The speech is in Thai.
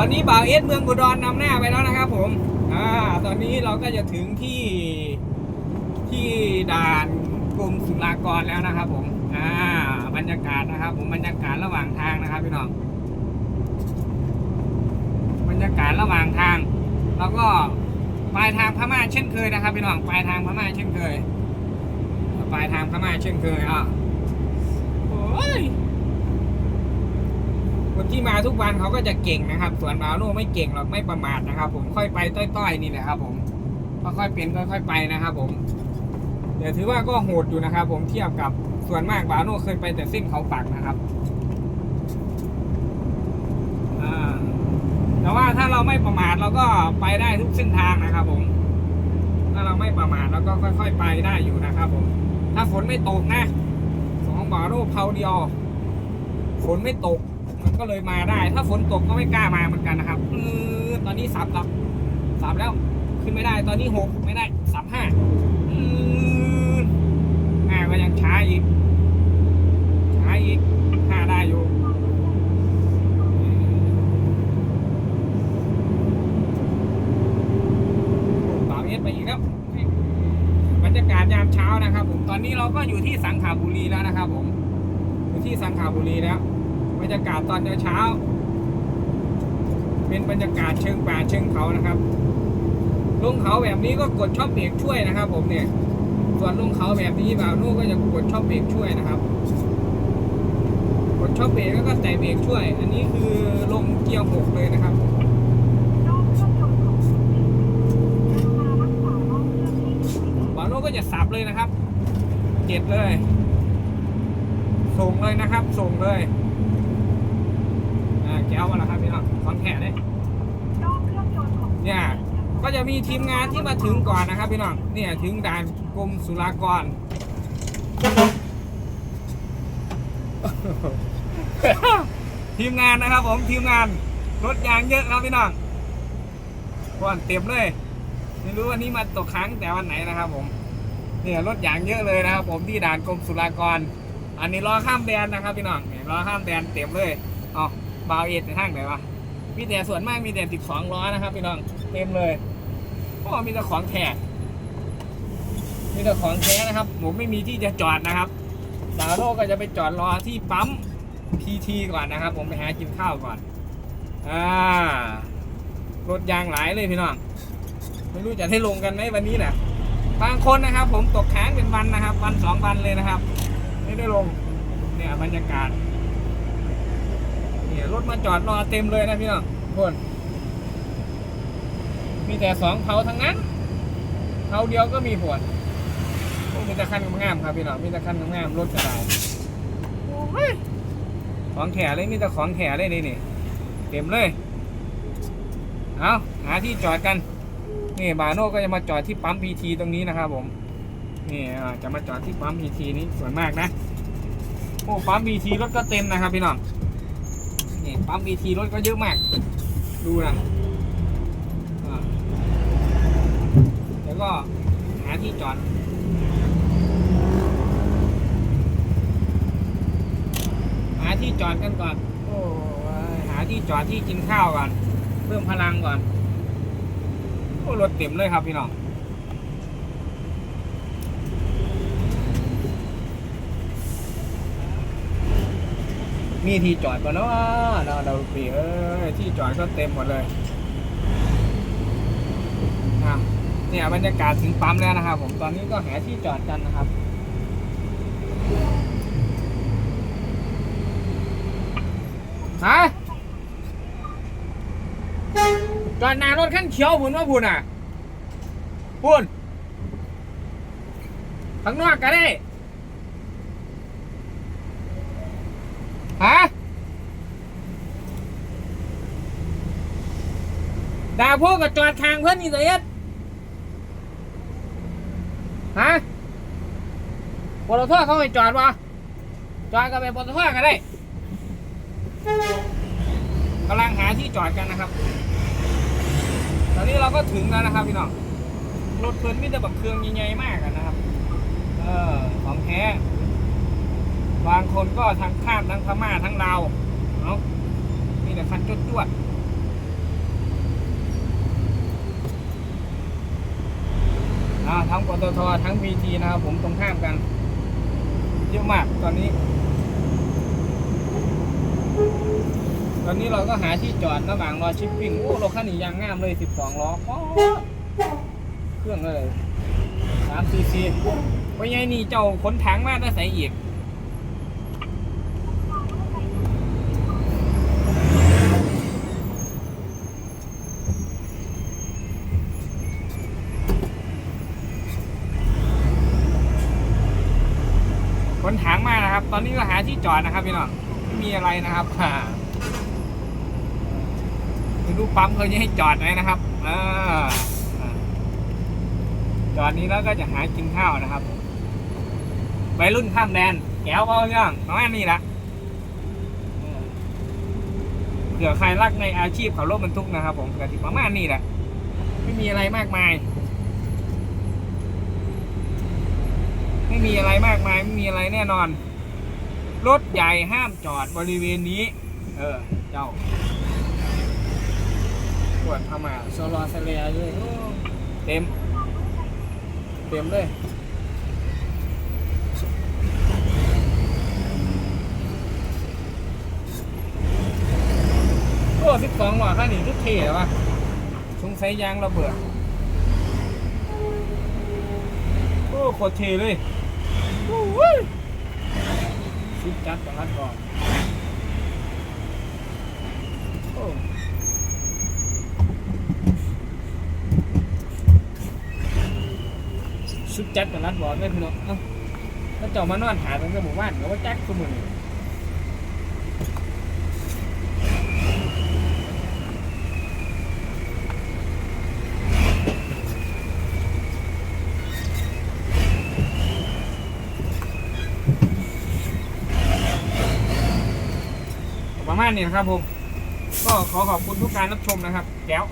อนนี้บ่าวเอสเมืองบุดรนำหน้าไปแล้วนะครับผมอ่าตอนนี้เราก็จะถึงที่ที่ด่านกรมศุลากรแล้วนะครับ ผมอ่าบรรยากาศนะครับ ผมบรรยากาศระหว่างทางนะครับพี่น้องบรรยากาศระหว่างทาง แล้วก็ปลายทางพม่าเช่นเคยนะครับพี่น้องปลายทางพม่าเช่นเคยปลายทางพม่าเช่นเคยอะโอ้ย คน ที่มาทุกวันเขาก็จะเก่งนะครับ ส่วนบาโน่ไม่เก่งหรอกไม่ประมาทนะครับ ผมค่อยไปต้อยๆนี่แหละครับ ผมค่อยๆเป็นค่อยๆไปนะครับ ผมเดี๋ยวถือว่าก็โหดอยู่นะครับ ผมเทียบกับส่วนมากบาโน่เคยไปแต่เส้นเขาปักนะครับแต่ว่าถ้าเราไม่ประมาทเราก็ไปได้ทุกเส้นทางนะครับ ผม ถ้าเราไม่ประมาทเราก็ค่อย ๆ ไปได้อยู่นะครับ ผม ถ้าฝนไม่ตกนะสองบาโน่เพาเดียวฝนไม่ตก มันก็เลยมาได้ ถ้าฝนตกก็ไม่กล้ามาเหมือนกันนะครับออตอนนี้สับแล้วสับแล้วขึ้นไม่ได้ ตอนนี้หกไม่ได้สับห้าอือห้าก็ยังช้าอีก ช้าอีกห้าได้อยู่บ่าวเอสไปอีกแล้วบรรยากาศยามเช้านะครับ ผม ตอนนี้เราก็อยู่ที่สังขาบุรีแล้วนะครับ ผม อยู่ที่สังขาบุรีแล้ว บรรยากาศตอนเช้า เป็นบรรยากาศเชิงป่าเชิงเขานะครับ ลงเขาแบบนี้ก็กดชอบเบรกช่วยนะครับ ผมเนี่ย ส่วนลงเขาแบบนี้บ่าวนู่ก็จะกดชอบเบรกช่วยนะครับ กดชอบเบรกแล้วก็แตะเบรกช่วย อันนี้คือลงเกียร์หกเลยนะครับบ่าวนู่ก็จะสับเลยนะครับ เจ็ดเลย ส่งเลยนะครับ ส่งเลย แก้วมาแล้วครับพี่น้องคอนแทคเลยเนี่ยก็จะมีทีมงานที่มาถึงก่อนนะครับพี่น้องเนี่ยถึงด่านกรมศุลากรทีมงานนะครับผมทีมงานรถยางเยอะครับพี่น้องก่อนเต็มเลย ไม่รู้วันนี้มาตกค้างแต่วันไหนนะครับ ผม เนี่ยรถยางเยอะเลยนะครับ ผมที่ด่านกรมศุลากร อันนี้ล้อข้ามแดนนะครับพี่น้องเนี่ยล้อข้ามแดนเต็มเลยเอา บาวเอ็ดในทางไหนวะมีแต่ส่วนมากมีแต่สิบสองล้อนะครับพี่น้องเต็มเลยเพราะมีแต่ของแท้มีแต่ของแท้นะครับ ผมไม่มีที่จะจอดนะครับดาวโลกก็จะไปจอดรอที่ปั๊มพีทีก่อนนะครับ ผมไปหากินข้าวก่อนอ่ารถยางหลายเลยพี่น้องไม่รู้จะให้ลงกันไหมวันนี้นะบางคนนะครับ ผมตกค้างเป็นวันนะครับ วันสองวันเลยนะครับ ไม่ได้ลงเนี่ยบรรยากาศ ถมาจอดรอเต็มเลยนะพี่น้องทุกคนมีแต่สองเผาทั้งนั้นเผาเดียวก็มีผลโอ้มีต่คันงามครับพี่น้องมีต่คันงามรถกระไดโอ้ยของแถเลยมีแต่ของแถเลยนี่นี่เต็มเลย เอาหาที่จอดกัน นี่บาโน่ก็จะมาจอดที่ปั๊มพีทีตรงนี้นะครับผม นี่จะมาจอดที่ปั๊มพีทีนี้ส่วนมากนะ โอ้ปั๊มบีทีรถก็เต็มนะครับพี่น้อง นี่ปั๊มบีทีรถก็เยอะมาก ดูนะแล้วก็หาที่จอดหาที่จอดกันก่อนโอ้หาที่จอดที่กินข้าวก่อน เพิ่มพลังก่อนโอ้รถเต็มเลยครับพี่น้อง มีที่จอดก่อนเนาะเนาะเราปีเอ้ยที่จอดก็เต็มหมดเลยอะเนี่ยบรรยากาศถึงปั๊มแล้วนะครับ ผมตอนนี้ก็หาที่จอดกันนะครับฮะจอดน้ารถขั้นเขียวพุ่นว่าพุ่นอะพุ่นข้างนอกก็ได้ ฮะด่าพวกกับจอดทางเพื่อนนี่เสียฮะปตทเขาให้จอดวะจอดกับไปปตทกันได้กำลังหาที่จอดกันนะครับ ตอนนี้เราก็ถึงแล้วนะครับพี่น้อง รถเพิ่อนมีแต่แบบเครื่องใหญ่ๆมากนะครับ เออ ของแท้ บางคนก็ทางข้ามทั้งพม่าทั้งลาวเนาะนี่แหละคันจุดจวดทั้งปตททั้งพีทีนะครับผมตรงข้ามกัน เยอะมากตอนนี้ ตอนนี้เราก็หาที่จอดระหว่างรอชิปปิ้งโอ้รถคันนี้ยางงามเลย 12 ล้อเครื่องเลย 3cc ไปไงนี่เจ้าขนถังมากได้ใส่อีก นะครับ ตอนนี้ก็หาที่จอดนะครับพี่น้องไม่มีอะไรนะครับดูปั๊มเขาจะให้จอดไหมนะครับอ่าจอดนี้แล้วก็จะหากินข้าวนะครับวัยรุ่นข้ามแดนแก้วเบาเรื่องประมาณนี้ละเผื่อใครรักในอาชีพขับรถบรรทุกนะครับ ผมก็สิประมาณนี้แหละ ไม่มีอะไรมากมาย ไม่มีอะไรมากมาย ไม่มีอะไรแน่นอน รถใหญ่ห้ามจอดบริเวณนี้ เออ เจ้าปวดเข้ามาโซลอสเลียเลยโอ้เต็ม เต็มเลยโอ้สิบสองหว่ะข้านี่ทุกเท่เลยวะสงสัยยางระเบิดโอ้โคตรเท่เลยโอ้ย ซิกจัดกับรัดก่อนโอ้ซุปจัดกับรัดบอลไม่พี่น้องเอ้าแล้วเจ้ามานอนหาตั้งแต่หมู่บ้านก็ว่าแจ็คสมุน ประมาณนี้นะครับผม ก็ขอขอบคุณทุกการรับชมนะครับ แก้ว